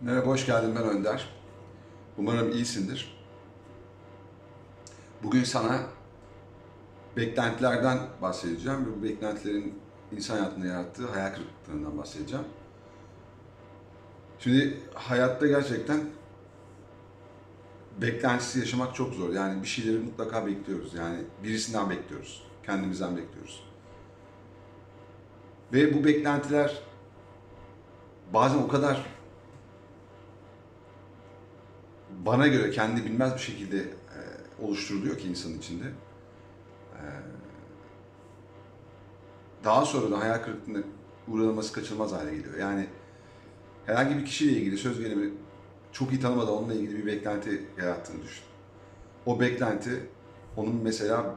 Merhaba, hoş geldin. Ben Önder. Umarım iyisindir. Bugün sana beklentilerden bahsedeceğim ve bu beklentilerin insan hayatında yarattığı hayal kırıklıklarından bahsedeceğim. Şimdi hayatta gerçekten beklentisi yaşamak çok zor. Yani bir şeyleri mutlaka bekliyoruz. Yani birisinden bekliyoruz. Kendimizden bekliyoruz. Ve bu beklentiler bazen o kadar bana göre kendi bilmez bir şekilde e, oluşturuluyor ki insanın içinde. E, daha sonra da hayal kırıklığına uğranılması kaçınılmaz hale geliyor. Yani herhangi bir kişiyle ilgili söz gelimi çok iyi tanımadan onunla ilgili bir beklenti yarattığını düşün. O beklenti onun mesela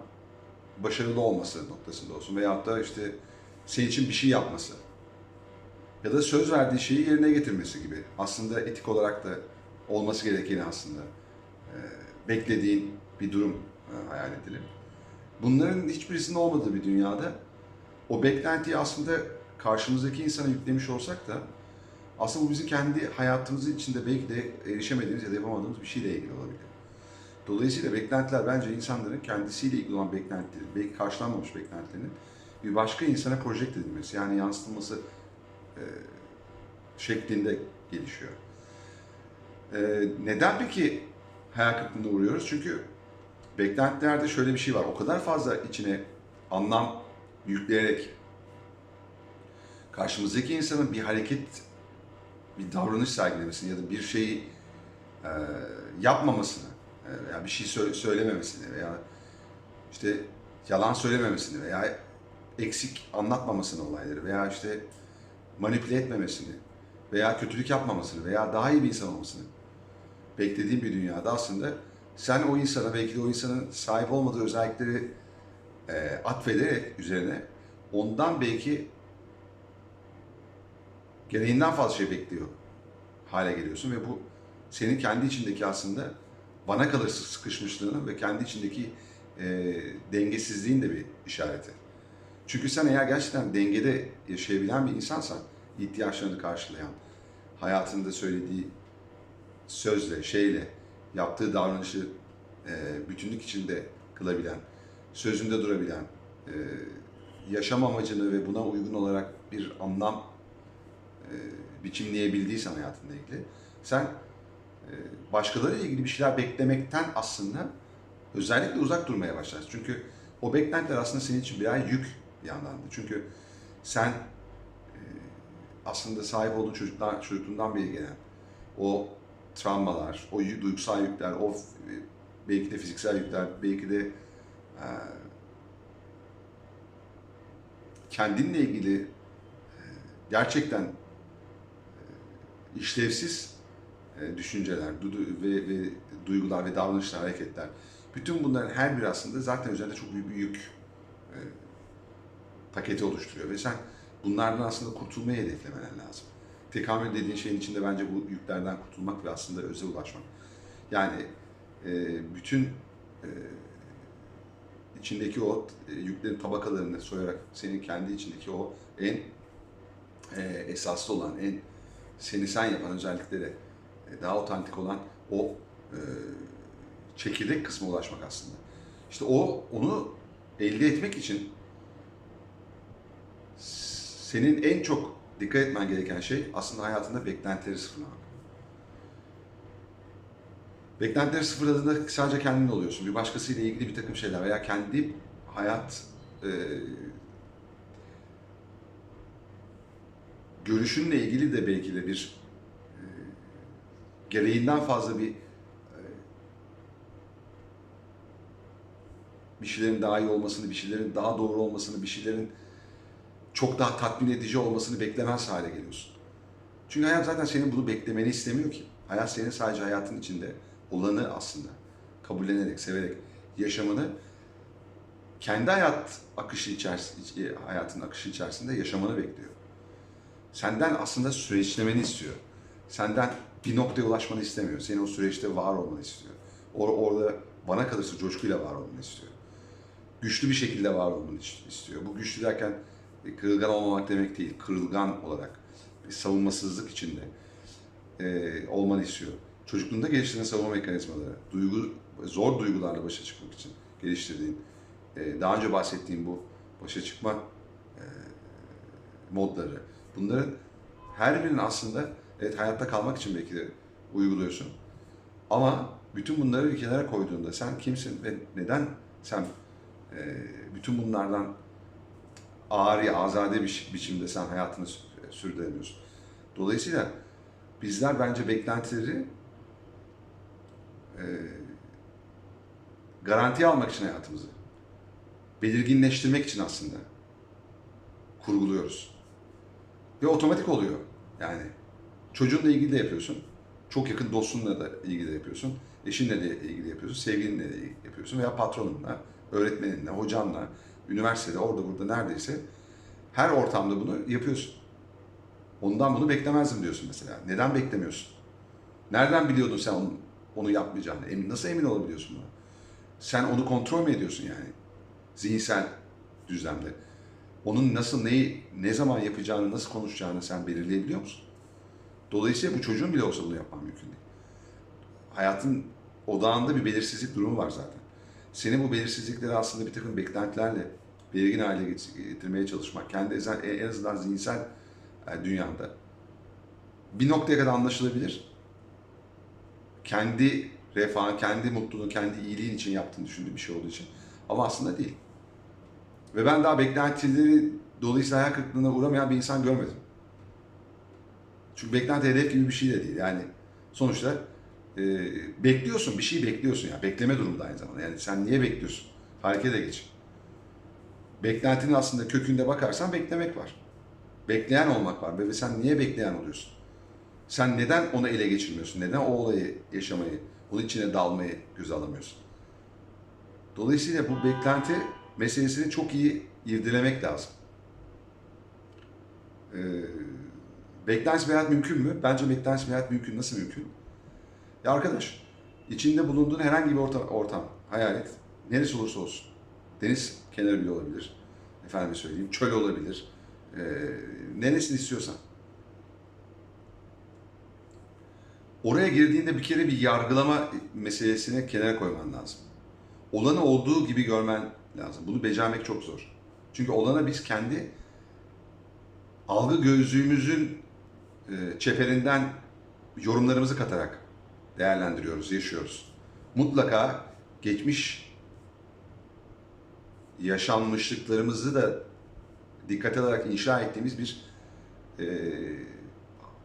başarılı olması noktasında olsun veyahut da işte senin için bir şey yapması ya da söz verdiği şeyi yerine getirmesi gibi. Aslında etik olarak da olması gerekeni aslında e, beklediğin bir durum e, hayal edelim. Bunların hiçbirisinin olmadığı bir dünyada o beklentiyi aslında karşımızdaki insana yüklemiş olsak da aslında bu bizim kendi hayatımızın içinde belki de erişemediğimiz ya da yapamadığımız bir şeyle ilgili olabilir. Dolayısıyla beklentiler bence insanların kendisiyle ilgili olan beklentileri, belki karşılanmamış beklentilerinin bir başka insana projekte edilmesi, yani yansıtılması e, şeklinde gelişiyor. Ee, neden peki hayal kırıklığına uğruyoruz? Çünkü beklentilerde şöyle bir şey var. O kadar fazla içine anlam yükleyerek karşımızdaki insanın bir hareket, bir davranış sergilemesini ya da bir şeyi e, yapmamasını e, veya bir şey sö- söylememesini veya işte yalan söylememesini veya eksik anlatmamasını olayları veya işte manipüle etmemesini veya kötülük yapmamasını veya daha iyi bir insan olmasını beklediğin bir dünyada aslında sen o insana belki de o insanın sahip olmadığı özellikleri e, atfederek üzerine ondan belki gereğinden fazla şey bekliyor hale geliyorsun ve bu senin kendi içindeki aslında bana kalır sıkışmışlığının ve kendi içindeki e, dengesizliğin de bir işareti. Çünkü sen eğer gerçekten dengede yaşayabilen bir insansan, ihtiyaçlarını karşılayan, hayatında söylediği sözle, şeyle, yaptığı davranışı e, bütünlük içinde kılabilen, sözünde durabilen, e, yaşam amacını ve buna uygun olarak bir anlam e, biçimleyebildiysen hayatında ilgili, sen e, başkalarıyla ilgili bir şeyler beklemekten aslında özellikle uzak durmaya başlarsın. Çünkü o beklentiler aslında senin için birer yük bir yandan da. Çünkü sen e, aslında sahip olduğun çocuklar, çocukluğundan beri gelen o travmalar, o duygusal yükler, o f- belki de fiziksel yükler, belki de e, kendinle ilgili e, gerçekten e, işlevsiz e, düşünceler du- ve, ve duygular ve davranışlar, hareketler. Bütün bunların her biri aslında zaten üzerinde çok büyük bir yük e, paketi oluşturuyor ve sen bunlardan aslında kurtulmayı hedeflemen lazım. Tekamül dediğin şeyin içinde bence bu yüklerden kurtulmak ve aslında öze ulaşmak. Yani e, bütün e, içindeki o e, yüklerin tabakalarını soyarak senin kendi içindeki o en e, esaslı olan, en seni sen yapan özelliklere e, daha otantik olan o e, çekirdek kısma ulaşmak aslında. İşte o onu elde etmek için senin en çok dikkat etmen gereken şey aslında hayatında beklentileri sıfırlamak. Beklentileri sıfırladığında sadece kendin oluyorsun. Bir başkasıyla ilgili bir takım şeyler veya kendi hayat e, görüşünle ilgili de belki de bir e, gereğinden fazla bir e, bir şeylerin daha iyi olmasını, bir şeylerin daha doğru olmasını, bir şeylerin çok daha tatmin edici olmasını beklemez hale geliyorsun. Çünkü hayat zaten senin bunu beklemeni istemiyor ki. Hayat senin sadece hayatın içinde olanı aslında kabullenerek, severek yaşamını kendi hayat akışı içerisinde, hayatın akışı içerisinde yaşamanı bekliyor. Senden aslında süreçlemeni istiyor. Senden bir noktaya ulaşmanı istemiyor. Senin o süreçte var olmanı istiyor. Or orada bana kalırsa coşkuyla var olmanı istiyor. Güçlü bir şekilde var olmanı istiyor. Bu güçlü derken kırılgan olmamak demek değil. Kırılgan olarak bir savunmasızlık içinde e, olmanı istiyor. Çocukluğunda geliştirdiğin savunma mekanizmaları, duygu, zor duygularla başa çıkmak için geliştirdiğin, e, daha önce bahsettiğim bu başa çıkma e, modları. Bunların her birinin aslında evet hayatta kalmak için belki de uyguluyorsun. Ama bütün bunları bir kenara koyduğunda sen kimsin ve neden sen e, bütün bunlardan ağır, azade bir biçimde sen hayatını sü- sürdüremiyorsun. Dolayısıyla bizler bence beklentileri e, garantiye almak için hayatımızı, belirginleştirmek için aslında kurguluyoruz. Ve otomatik oluyor. Yani çocuğunla ilgili de yapıyorsun. Çok yakın dostunla da ilgili de yapıyorsun. Eşinle de ilgili yapıyorsun. Sevgilinle de yapıyorsun. Veya patronunla, öğretmeninle, hocanla, üniversitede, orada burada neredeyse her ortamda bunu yapıyorsun. Ondan bunu beklemezdim diyorsun mesela. Neden beklemiyorsun? Nereden biliyordun sen onu, onu yapmayacağını? Emin, nasıl emin olabiliyorsun buna? Sen onu kontrol mü ediyorsun yani? Zihinsel düzlemde. Onun nasıl, neyi, ne zaman yapacağını, nasıl konuşacağını sen belirleyebiliyor musun? Dolayısıyla bu çocuğun bile olsa bunu yapman mümkün değil. Hayatın odağında bir belirsizlik durumu var zaten. Seni bu belirsizlikleri aslında bir takım beklentilerle belirgin hale getirmeye çalışmak, kendi ezen- en azından zihinsel e, dünyanda bir noktaya kadar anlaşılabilir. Kendi refahın, kendi mutluluğun, kendi iyiliğin için yaptığını düşündüğü bir şey olduğu için. Ama aslında değil. Ve ben daha beklentileri dolayısıyla hayal kırıklığına uğramayan bir insan görmedim. Çünkü beklenti hedef gibi bir şey de değil. Yani sonuçta e, bekliyorsun, bir şey bekliyorsun ya. Bekleme durumu da aynı zamanda. Yani sen niye bekliyorsun? Harekete geç. Beklentinin aslında kökünde bakarsan beklemek var. Bekleyen olmak var. Ve sen niye bekleyen oluyorsun? Sen neden onu ele geçirmiyorsun? Neden o olayı yaşamayı, onun içine dalmayı göze alamıyorsun? Dolayısıyla bu beklenti meselesini çok iyi irdelemek lazım. Ee, beklentisiz bir hayat mümkün mü? Bence beklentisiz bir hayat mümkün. Nasıl mümkün? Ya arkadaş, içinde bulunduğun herhangi bir ortam, ortam hayal et. Neresi olursa olsun. Deniz kenarı bile olabilir. Efendime söyleyeyim, çöl olabilir. Ee, neresini istiyorsan. Oraya girdiğinde bir kere bir yargılama meselesini kenara koyman lazım. Olanı olduğu gibi görmen lazım. Bunu becermek çok zor. Çünkü olana biz kendi algı gözlüğümüzün e, çeperinden yorumlarımızı katarak değerlendiriyoruz, yaşıyoruz. Mutlaka geçmiş yaşanmışlıklarımızı da dikkate alarak inşa ettiğimiz bir e,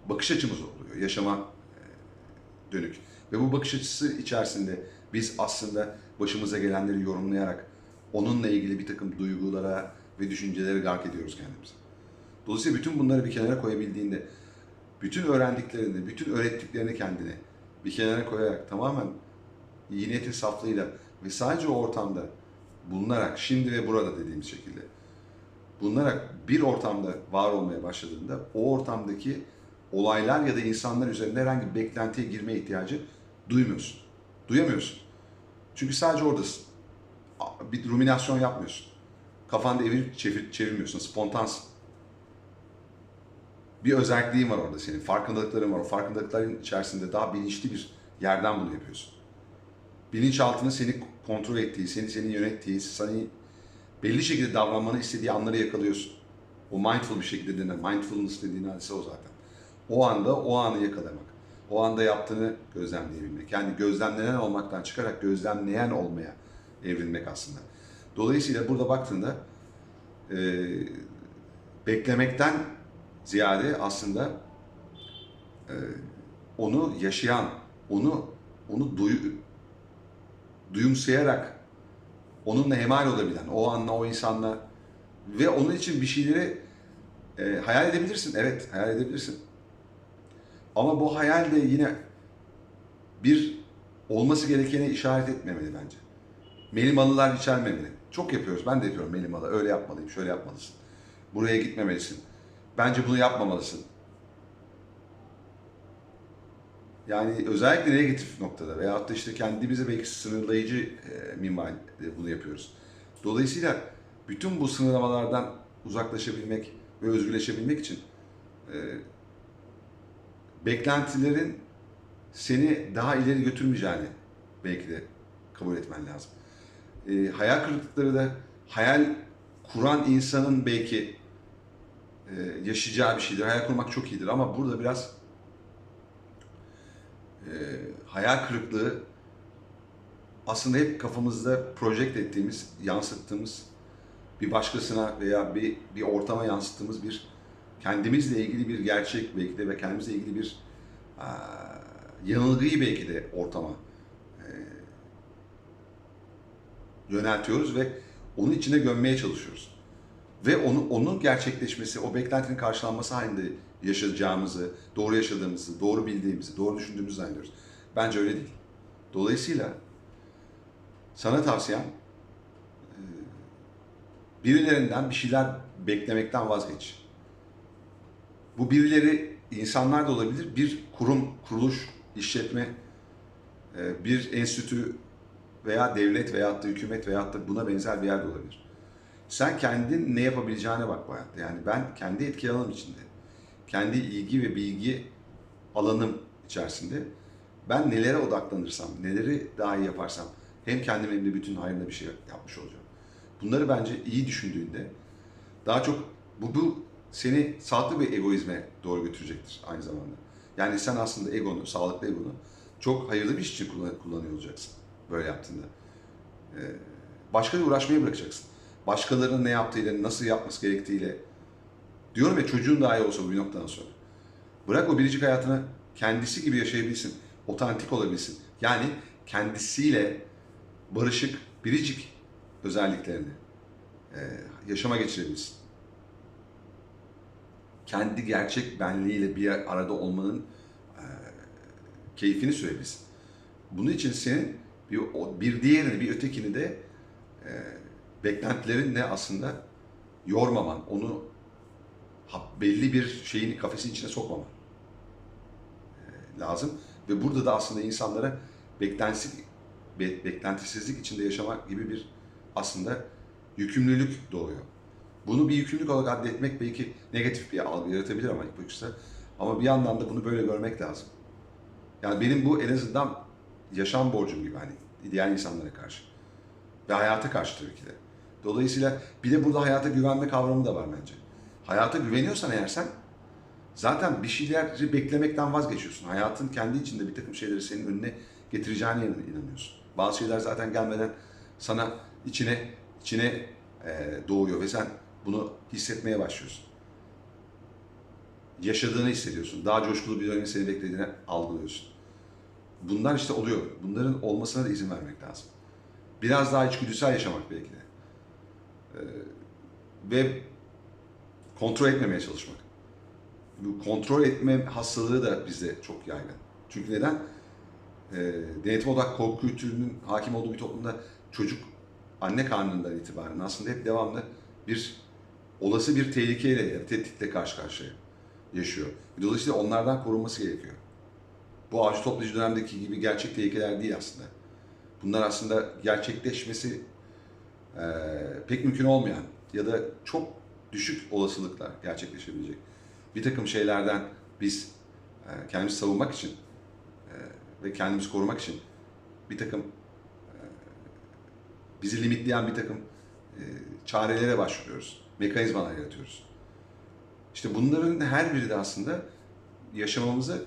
bakış açımız oluyor yaşama e, dönük. Ve bu bakış açısı içerisinde biz aslında başımıza gelenleri yorumlayarak onunla ilgili bir takım duygulara ve düşüncelere gark ediyoruz kendimizi. Dolayısıyla bütün bunları bir kenara koyabildiğinde, bütün öğrendiklerini, bütün öğrettiklerini kendine bir kenara koyarak tamamen iyi niyetin saflığıyla ve sadece o ortamda bulunarak, şimdi ve burada dediğimiz şekilde bulunarak bir ortamda var olmaya başladığında o ortamdaki olaylar ya da insanlar üzerinde herhangi bir beklentiye girmeye ihtiyacı duymuyorsun. Duyamıyorsun. Çünkü sadece oradasın. Bir ruminasyon yapmıyorsun. Kafanda evirip çevir, çevirmiyorsun. Spontansın. Bir özelliğin var orada senin. Farkındalıkların var. O farkındalıkların içerisinde daha bilinçli bir yerden bunu yapıyorsun. Bilinçaltının seni kontrol ettiği, seni seni yönettiği, seni belli şekilde davranmanı istediği anları yakalıyorsun. O mindful bir şekilde denen, mindfulness dediğin hadise o zaten. O anda o anı yakalamak. O anda yaptığını gözlemleyebilmek. Yani gözlemlenen olmaktan çıkarak gözlemleyen olmaya evrilmek aslında. Dolayısıyla burada baktığında e, beklemekten ziyade aslında e, onu yaşayan, onu onu duyu, duyumsayarak onunla hemal olabilen, o anla o insanla ve onun için bir şeyleri e, hayal edebilirsin. Evet, hayal edebilirsin. Ama bu hayal de yine bir olması gerekeni işaret etmemeli bence. Melimalılar içermemeli. Çok yapıyoruz. Ben de yapıyorum melimalı. Öyle yapmalıyım, şöyle yapmalısın. Buraya gitmemelisin. Bence bunu yapmamalısın. Yani özellikle negatif noktada veyahut da işte kendimize belki sınırlayıcı e, minvalde bunu yapıyoruz. Dolayısıyla bütün bu sınırlamalardan uzaklaşabilmek ve özgürleşebilmek için e, beklentilerin seni daha ileri götürmeyeceğini belki de kabul etmen lazım. Ee, hayal kırıklıkları da hayal kuran insanın belki e, yaşayacağı bir şeydir. Hayal kurmak çok iyidir ama burada biraz e, hayal kırıklığı aslında hep kafamızda project ettiğimiz, yansıttığımız bir başkasına veya bir bir ortama yansıttığımız bir kendimizle ilgili bir gerçek belki de ve kendimizle ilgili bir eee, yanılgıyı belki de ortama eee, yöneltiyoruz ve onun içine gömmeye çalışıyoruz. Ve onu, onun gerçekleşmesi, o beklentinin karşılanması halinde yaşayacağımızı, doğru yaşadığımızı, doğru bildiğimizi, doğru düşündüğümüzü zannediyoruz. Bence öyle değil. Dolayısıyla sana tavsiyem e, birilerinden bir şeyler beklemekten vazgeç. Bu birileri insanlar da olabilir, bir kurum, kuruluş, işletme, e, bir enstitü veya devlet veyahut da hükümet veyahut da buna benzer bir yerde olabilir. Sen kendin ne yapabileceğine bak bu hayatta. Yani ben kendi etki alanım içinde, kendi ilgi ve bilgi alanım içerisinde ben nelere odaklanırsam, neleri daha iyi yaparsam hem kendim hem de bütün hayrına bir şey yapmış olacağım. Bunları bence iyi düşündüğünde daha çok bu, bu seni sağlıklı bir egoizme doğru götürecektir aynı zamanda. Yani sen aslında egonu, sağlıklı egonu çok hayırlı bir iş için kullan- kullanıyor olacaksın böyle yaptığında. Ee, başka uğraşmayı bırakacaksın. Başkalarının ne yaptığıyla, nasıl yapması gerektiğiyle diyorum ya çocuğun daha iyi olsa bu bir noktadan sonra. Bırak o biricik hayatını kendisi gibi yaşayabilsin. Otantik olabilsin. Yani kendisiyle barışık, biricik özelliklerini e, yaşama geçirebilsin. Kendi gerçek benliğiyle bir arada olmanın e, keyfini sürebilsin. Bunun için senin bir, bir diğerini, bir ötekini de e, beklentilerinle aslında yormaman, onu belli bir şeyin kafesin içine sokmaman e, lazım. Ve burada da aslında insanlara beklentisi, be- beklentisizlik içinde yaşamak gibi bir aslında yükümlülük doğuyor. Bunu bir yükümlülük olarak adletmek belki negatif bir algı yaratabilir ama ilk bakışta. Ama bir yandan da bunu böyle görmek lazım. Yani benim bu en azından yaşam borcum gibi hani diğer insanlara karşı. Ve hayata karşı tabii ki de. Dolayısıyla bir de burada hayata güvenme kavramı da var bence. Hayata güveniyorsan eğer sen zaten bir şeyleri beklemekten vazgeçiyorsun. Hayatın kendi içinde bir takım şeyleri senin önüne getireceğine inan- inanıyorsun. Bazı şeyler zaten gelmeden sana içine içine e, doğuyor ve sen bunu hissetmeye başlıyorsun. Yaşadığını hissediyorsun. Daha coşkulu bir dönemin seni beklediğini algılıyorsun. Bunlar işte oluyor. Bunların olmasına da izin vermek lazım. Biraz daha içgüdüsel yaşamak belki de. Ee, ve kontrol etmemeye çalışmak. Bu kontrol etme hastalığı da bizde çok yaygın. Çünkü neden? Ee, denetim odak korku kültürünün hakim olduğu bir toplumda çocuk anne karnından itibaren aslında hep devamlı bir olası bir tehlikeyle ya da tehditle karşı karşıya yaşıyor. Dolayısıyla onlardan korunması gerekiyor. Bu avcı toplayıcı dönemdeki gibi gerçek tehlikeler değil aslında. Bunlar aslında gerçekleşmesi eee, pek mümkün olmayan ya da çok düşük olasılıkla gerçekleşebilecek bir takım şeylerden biz eee, kendimizi savunmak için eee, ve kendimizi korumak için bir takım eee, bizi limitleyen bir takım eee, çarelere başvuruyoruz. Mekanizmalar yaratıyoruz. İşte bunların her biri de aslında yaşamamızı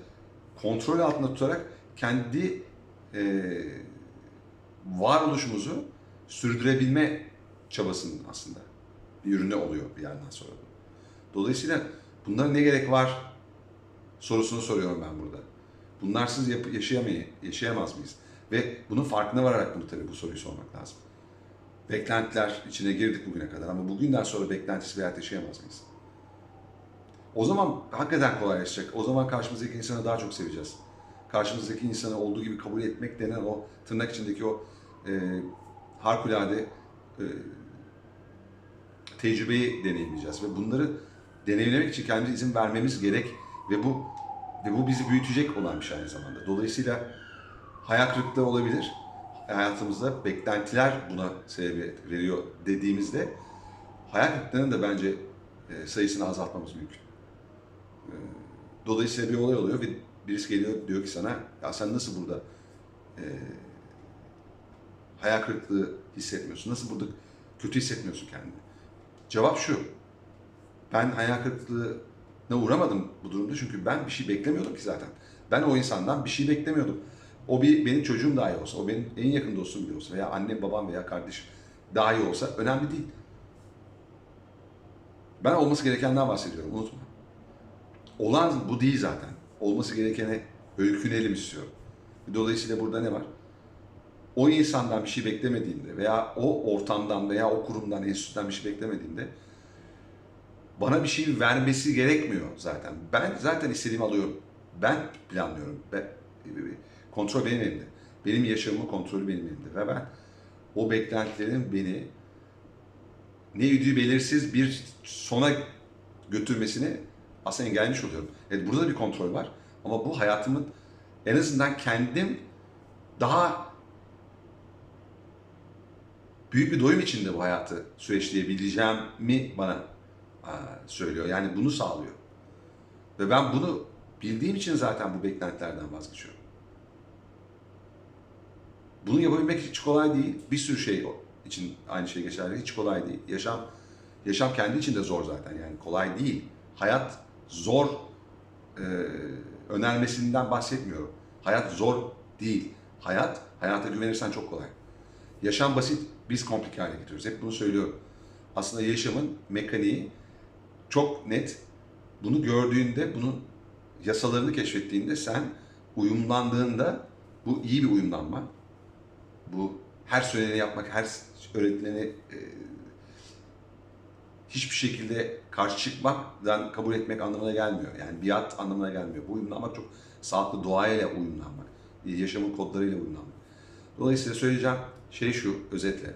kontrol altında tutarak kendi eee varoluşumuzu sürdürebilme çabasının aslında bir ürünü oluyor bir yerden sonra. Dolayısıyla bunlara ne gerek var sorusunu soruyorum ben burada. Bunlarsız yap- yaşayamayı, yaşayamaz mıyız? Ve bunun farkına vararak bunu tabii bu soruyu sormak lazım. Beklentiler içine girdik bugüne kadar ama bugünden sonra beklentisiz bir hayat yaşayamaz mıyız? O zaman hakikaten kolaylaşacak. O zaman karşımızdaki insanı daha çok seveceğiz. Karşımızdaki insanı olduğu gibi kabul etmek denen o tırnak içindeki o e, harikulade e, tecrübeyi deneyimleyeceğiz ve bunları deneyimlemek için kendimize izin vermemiz gerek ve bu ve bu bizi büyütecek olan bir şey aynı zamanda. Dolayısıyla hayal kırıklığı olabilir. Hayatımızda beklentiler buna sebebiyet veriyor dediğimizde hayal kırıklığının da bence e, sayısını azaltmamız mümkün. E, Dolayısıyla bir olay oluyor ve birisi geliyor diyor ki sana ya sen nasıl burada e, hayal kırıklığı hissetmiyorsun? Nasıl burada kötü hissetmiyorsun kendini? Cevap şu. Ben hayal kırıklığına uğramadım bu durumda çünkü ben bir şey beklemiyordum ki zaten. Ben o insandan bir şey beklemiyordum. O bir benim çocuğum dahi olsa, o benim en yakın dostum bile olsa veya annem, babam veya kardeşim dahi olsa önemli değil. Ben olması gerekenden bahsediyorum, unutma. Olan bu değil zaten. Olması gerekene öykünelim istiyorum. Dolayısıyla burada ne var? O insandan bir şey beklemediğinde veya o ortamdan veya o kurumdan, enstitüden bir şey beklemediğinde bana bir şey vermesi gerekmiyor zaten. Ben zaten istediğimi alıyorum. Ben planlıyorum. Ben, kontrol benim elimde. Benim yaşamımın kontrolü benim elimde. Ve ben o beklentilerin beni ne yüdüğü belirsiz bir sona götürmesini aslında engellemiş oluyorum. Evet burada da bir kontrol var. Ama bu hayatımın en azından kendim daha büyük bir doyum içinde bu hayatı süreçleyebileceğimi bana aa, söylüyor. Yani bunu sağlıyor. Ve ben bunu bildiğim için zaten bu beklentilerden vazgeçiyorum. Bunu yapabilmek hiç kolay değil. Bir sürü şey için aynı şey geçerli. Hiç kolay değil. Yaşam yaşam kendi içinde zor zaten. Yani kolay değil. Hayat zor e, önermesinden bahsetmiyorum. Hayat zor değil. Hayat, hayata güvenirsen çok kolay. Yaşam basit, biz komplike hale getiriyoruz. Hep bunu söylüyorum. Aslında yaşamın mekaniği çok net. Bunu gördüğünde, bunun yasalarını keşfettiğinde sen uyumlandığında bu iyi bir uyumlanma. Bu her söyleneni yapmak, her öğretileni e, hiçbir şekilde karşı çıkmaktan kabul etmek anlamına gelmiyor. Yani biat anlamına gelmiyor. Bu uyumlanmak çok sağlıklı doğayla uyumlanmak. Yaşamın kodlarıyla uyumlanmak. Dolayısıyla söyleyeceğim şey şu özetle.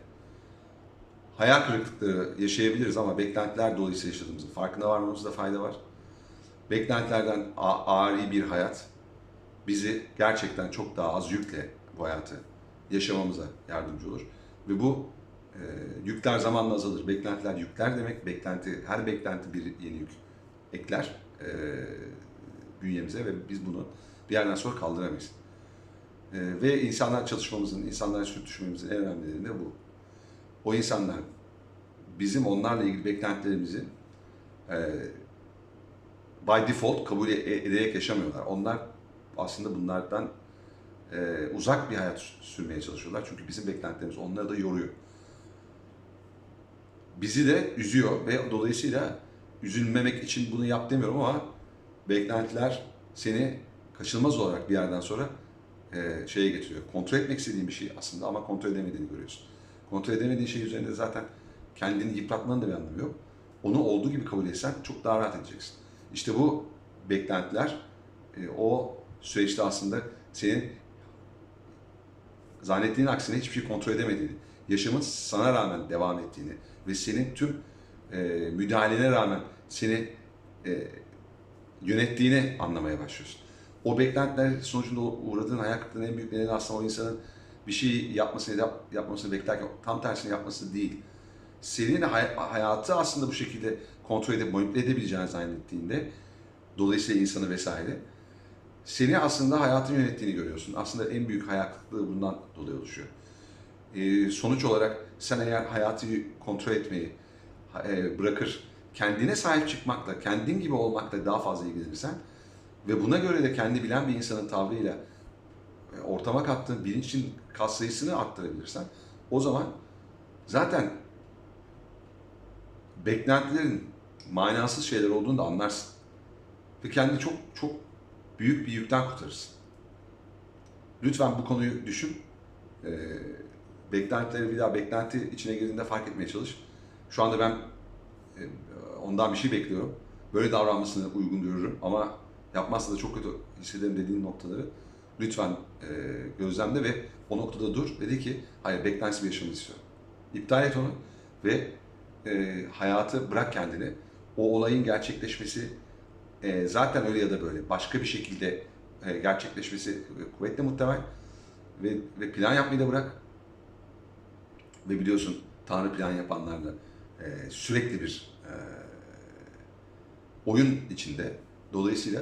Hayal kırıklıkları yaşayabiliriz ama beklentiler dolayısıyla yaşadığımızın farkına varmamızda fayda var. Beklentilerden ağır bir hayat bizi gerçekten çok daha az yükle bu hayatı yaşamamıza yardımcı olur. Ve bu e, yükler zamanla azalır. Beklentiler yükler demek. Beklenti, her beklenti bir yeni yük ekler e, bünyemize ve biz bunu bir yerden sonra kaldıramayız. E, ve insanlar çalışmamızın, insanlara süt düşmemizin en önemli nedeni de bu. O insanlar bizim onlarla ilgili beklentilerimizi e, by default kabul e- ederek yaşamıyorlar. Onlar aslında bunlardan e, uzak bir hayat sürmeye çalışıyorlar. Çünkü bizim beklentilerimiz onları da yoruyor. Bizi de üzüyor ve dolayısıyla üzülmemek için bunu yap demiyorum ama beklentiler seni kaçınılmaz olarak bir yerden sonra e, şeye getiriyor. Kontrol etmek istediğin bir şey aslında ama kontrol edemediğini görüyorsun. Kontrol edemediğin şey üzerinde zaten kendini yıpratmanın da bir anlamı yok. Onu olduğu gibi kabul etsen çok daha rahat edeceksin. İşte bu beklentiler e, o süreçte aslında senin zannettiğin aksine hiçbir şey kontrol edemediğini, yaşamın sana rağmen devam ettiğini ve senin tüm e, müdahalene rağmen seni e, yönettiğini anlamaya başlıyorsun. O beklentiler sonucunda uğradığın hayal kırıklığının en büyük nedeni aslında o insanın bir şey yapmasını yap, yapmasını beklerken tam tersini yapması değil. Senin hay- hayatı aslında bu şekilde kontrol edip manipüle edebileceğini zannettiğinde dolayısıyla insanı vesaire seni aslında hayatın yönettiğini görüyorsun. Aslında en büyük hayal kırıklığı bundan dolayı oluşuyor. Ee, sonuç olarak sen eğer hayatı kontrol etmeyi e, bırakır, kendine sahip çıkmakla, kendin gibi olmakla daha fazla ilgilenirsen ve buna göre de kendi bilen bir insanın tavrıyla e, ortama kattığın bilincin katsayısını arttırabilirsen o zaman zaten beklentilerin manasız şeyler olduğunu da anlarsın. Ve kendini çok çok büyük bir yükten kurtarırsın. Lütfen bu konuyu düşün. Ee, beklentileri bir daha beklenti içine girdiğinde fark etmeye çalış. Şu anda ben e, ondan bir şey bekliyorum. Böyle davranmasını uygun görürüm ama yapmazsa da çok kötü hissederim dediğin noktaları lütfen e, gözlemle ve o noktada dur. Dedi ki hayır beklentisi bir yaşamı istiyorum. İptal et onu ve e, hayatı bırak kendini. O olayın gerçekleşmesi e, zaten öyle ya da böyle başka bir şekilde e, gerçekleşmesi kuvvetle muhtemel ve, ve plan yapmayı da bırak. Ve biliyorsun Tanrı plan yapanlarla e, sürekli bir e, oyun içinde. Dolayısıyla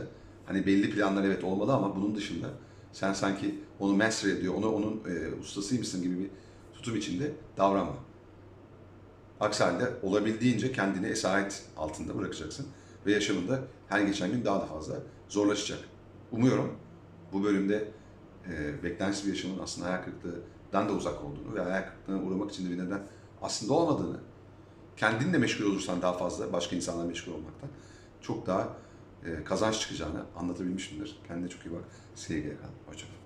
Hani belli planlar evet olmalı ama bunun dışında sen sanki onu master ediyor, onu onun e, ustasıymışsın gibi bir tutum içinde davranma. Aksi halde olabildiğince kendini esaret altında bırakacaksın ve yaşamında her geçen gün daha da fazla zorlaşacak. Umuyorum bu bölümde e, beklentisiz bir yaşamın aslında hayal kırıklığından da uzak olduğunu ve hayal kırıklığına uğramak için de bir neden aslında olmadığını, kendinle meşgul olursan daha fazla başka insanlarla meşgul olmaktan çok daha kazanç çıkacağını anlatabilmişimdir. Kendine çok iyi bak. Sevgiyle kal. Hoşçakal.